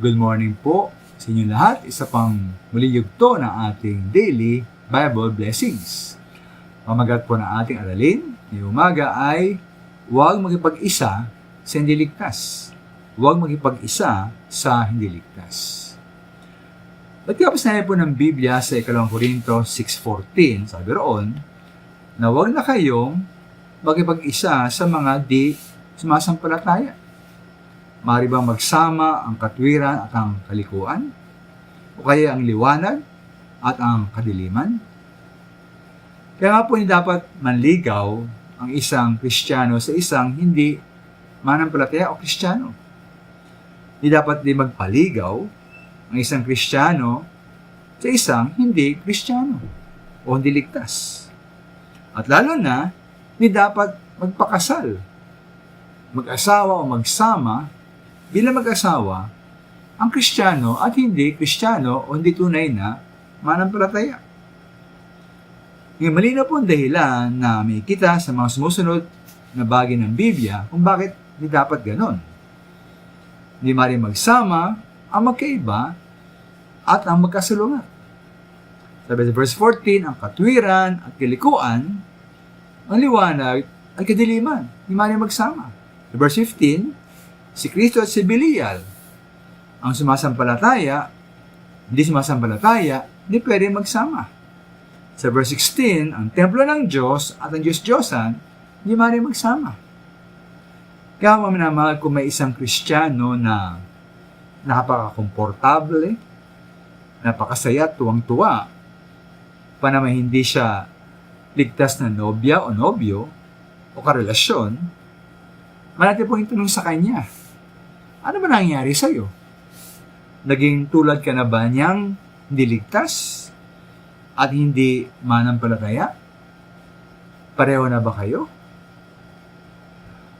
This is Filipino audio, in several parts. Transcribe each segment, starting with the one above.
Good morning po sa inyo lahat. Isa pang muling yugto ng ating daily Bible blessings. Pamagat po ng ating aralin ngayong umaga ay huwag magipag-isa sa hindi ligtas. Huwag magipag-isa sa hindi ligtas. Pagkapos na po ng Biblia sa ikalawang Korinto 6.14, sabi roon, na huwag na kayong magipag-isa sa mga di sumasampalataya. Mari bang magsama ang katwiran at ang kalikuan? O kaya ang liwanag at ang kadiliman? Kaya nga po hindi dapat manligaw ang isang Kristiyano sa isang hindi manampalataya o Kristiyano. Hindi dapat din magpaligaw ang isang Kristiyano sa isang hindi Kristiyano o hindi ligtas. At lalo na, hindi dapat magpakasal, mag-asawa o magsama bilang mag-asawa ang Kristiyano at hindi Kristiyano o hindi tunay na manampalataya. Ngayon, malinaw po ang dahilan na may kita sa mga sumusunod na bagay ng Biblia kung bakit hindi dapat ganon. Hindi mari magsama ang magkaiba at ang magkasalungat. Sabi sa verse 14, ang katwiran at kilikuan, ang liwanag at kadiliman. Hindi mari magsama. Sa verse 15, si Kristo at si Belial, ang sumasampalataya, hindi sumasampalataya, hindi pwede magsama. Sa verse 16, ang templo ng Diyos at ang Diyos-Diyosan, hindi mari magsama. Kaya mga minamahal kung may isang Kristiyano na napaka-komportable, napakasaya, tuwang-tuwa, pa naman hindi siya ligtas na nobya o nobyo o karelasyon, malati pong itanong sa kanya, ano ba nangyari sa'yo? Naging tulad ka na ba niyang hindi ligtas at hindi manampalataya? Pareho na ba kayo?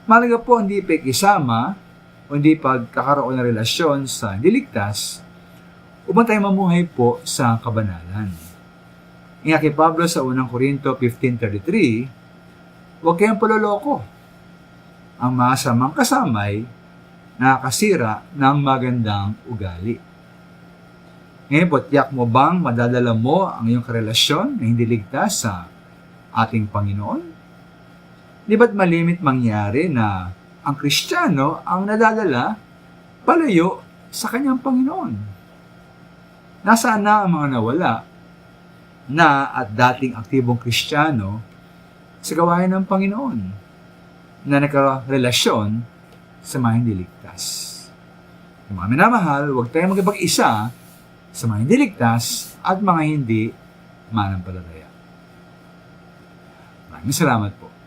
Malaga po hindi pagkisama o hindi pagkakaroon ng relasyon sa hindi ligtas upang tayo mamuhay po sa kabanalan. Nga kay Pablo sa unang Korinto 15.33, huwag kayong paloloko. Ang masamang kasamay nakakasira ng magandang ugali. Ngayon po, tiyak mo bang madadala mo ang iyong karelasyon na hindi ligtas sa ating Panginoon? Di ba't malimit mangyari na ang Kristiyano ang nadadala palayo sa kanyang Panginoon? Nasaan na ang mga nawala na at dating aktibong Kristiyano sa gawain ng Panginoon na nakarelasyon sa mga hindi ligtas. Yung mga minamahal, huwag tayong magkapag-isa sa mga hindi ligtas at mga hindi manampalataya. Maraming salamat po.